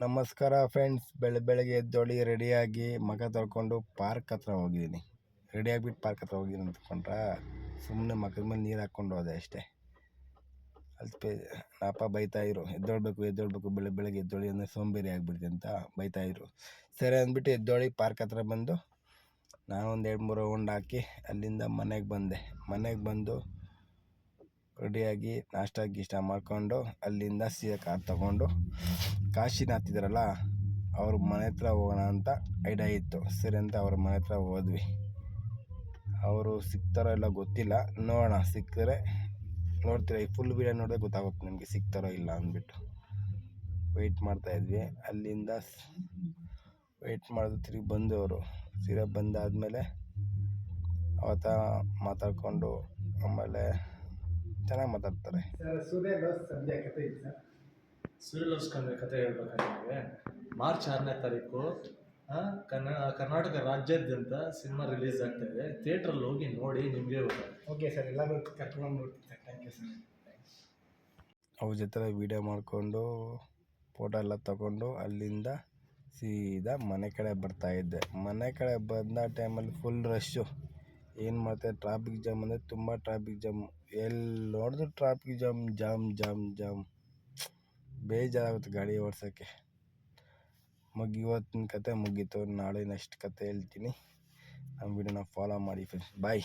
ನಮಸ್ಕಾರ ಫ್ರೆಂಡ್ಸ್ ಬೆಳ, ಬೆಳಗ್ಗೆ ಎದ್ದೊಳಿ ರೆಡಿಯಾಗಿ ಮಗ ತೊಳ್ಕೊಂಡು ಪಾರ್ಕ್ ಹತ್ರ ಹೋಗಿದ್ದೀನಿ. ರೆಡಿ ಆಗಿಬಿಟ್ಟು ಪಾರ್ಕ್ ಹತ್ರ ಹೋಗಿದ್ದೀನಿ ಅಂದ್ಕೊಂಡ್ರ ಸುಮ್ಮನೆ ಮಗದ ಮೇಲೆ ನೀರು ಹಾಕ್ಕೊಂಡು ಹೋದೆ ಅಷ್ಟೇ. ಅಲ್ಲಿ ಅಪ್ಪ ಬೈತಾಯಿರು ಎದ್ದೊಳ್ಬೇಕು ಎದ್ದೊಳ್ಬೇಕು, ಬೆಳೆ, ಬೆಳಗ್ಗೆ ಎದ್ದೊಳಿ ಅಂದರೆ ಸೋಂಬೇರಿ ಆಗಿಬಿಡ್ತಿ ಅಂತ ಬೈತಾಯಿರು ಸರಿ ಅಂದ್ಬಿಟ್ಟು ಎದ್ದೊಳಿ ಪಾರ್ಕ್ ಹತ್ರ ಬಂದು ನಾನು ಒಂದು ಎರಡು ಮೂರು ರೌಂಡ್ ಹಾಕಿ ಅಲ್ಲಿಂದ ಮನೆಗೆ ಬಂದೆ. ಮನೆಗೆ ಬಂದು ರೆಡಿಯಾಗಿ ನಾಷ್ಟ ಗೀಷ್ಟ ಮಾಡಿಕೊಂಡು ಅಲ್ಲಿಂದ ಸೀದಾ ಕಾರ್ ತಗೊಂಡು ಕಾಶಿನಾಥ್ ಇದ್ದಾರಲ್ಲ ಅವ್ರ ಮನೆ ಹತ್ರ ಹೋಗೋಣ ಅಂತ ಐಡಿಯಾ ಇತ್ತು. ಸರಿ ಅಂತ ಅವ್ರ ಮನೆ ಹತ್ರ ಹೋದ್ವಿ. ಅವರು ಸಿಗ್ತಾರೋ ಇಲ್ಲ ಗೊತ್ತಿಲ್ಲ. ನೋಡೋಣ, ಸಿಕ್ಕಿದ್ರೆ ನೋಡ್ತೀರಾ, ಈ ಫುಲ್ ವೀಡಿಯೋ ನೋಡಿದ್ರೆ ಗೊತ್ತಾಗುತ್ತೆ ನಿಮಗೆ ಸಿಗ್ತಾರೋ ಇಲ್ಲ ಅಂದ್ಬಿಟ್ಟು. ವೆಯ್ಟ್ ಮಾಡ್ತಾಯಿದ್ವಿ ಅಲ್ಲಿಂದ ವೆಯ್ಟ್ ಮಾಡಿದ್ರು ತಿರುಗಿ ಬಂದವರು. ಸೀರೆ ಬಂದಾದಮೇಲೆ ಅವತ್ತ ಮಾತಾಡಿಕೊಂಡು ಆಮೇಲೆ ಚೆನ್ನಾಗಿ ಮಾತಾಡ್ತಾರೆ. ಸರ್ ಸೂರ್ಯ ಲೋಸ್ ಕತೆ ಹೇಳ್ಬೇಕಾದ್ರೆ ನಿಮಗೆ? ಮಾರ್ಚ್ ಆರನೇ ತಾರೀಕು ಕನ್ನಡ ಕರ್ನಾಟಕ ರಾಜ್ಯಾದ್ಯಂತ ಸಿನಿಮಾ ರಿಲೀಸ್ ಆಗ್ತಾ ಇದೆ ಥಿಯೇಟ್ರಲ್ಲಿ ಹೋಗಿ ನೋಡಿ ನಿಮಗೆ ಓಕೆ ಸರ್ ಎಲ್ಲರೂ ಕರ್ಕೊಂಡು ಥ್ಯಾಂಕ್ ಯು ಸರ್. ಅವ್ರ ಜೊತೆ ವೀಡಿಯೋ ಮಾಡಿಕೊಂಡು ಫೋಟೋ ಎಲ್ಲ ತಗೊಂಡು ಅಲ್ಲಿಂದ ಸೀದಾ ಮನೆ ಕಡೆ ಬರ್ತಾ ಇದ್ದೆ. ಮನೆ ಕಡೆ ಬಂದ ಟೈಮಲ್ಲಿ ಫುಲ್ ರಶ್ಶು ಏನು ಮಾಡ್ತಾರೆ ಟ್ರಾಫಿಕ್ ಜಾಮ್ ಅಂದರೆ ತುಂಬ ಟ್ರಾಫಿಕ್ ಜಾಮ್ ಎಲ್ಲಿ ನೋಡಿದ್ರು traffic jam jam jam jam ಬೇಜಾರಾಗುತ್ತೆ ಗಾಡಿ ಓಡ್ಸೋಕ್ಕೆ. ಮಗ್, ಇವತ್ತಿನ ಕತೆ ಮುಗೀತು. ನಾಳೆ ನೆಕ್ಸ್ಟ್ ಕತೆ ಹೇಳ್ತೀನಿ. ನಮ್ಮ ವೀಡಿಯೋನ ಫಾಲೋ ಮಾಡಿ ಫ್ರೆಂಡ್ಸ್ ಬಾಯ್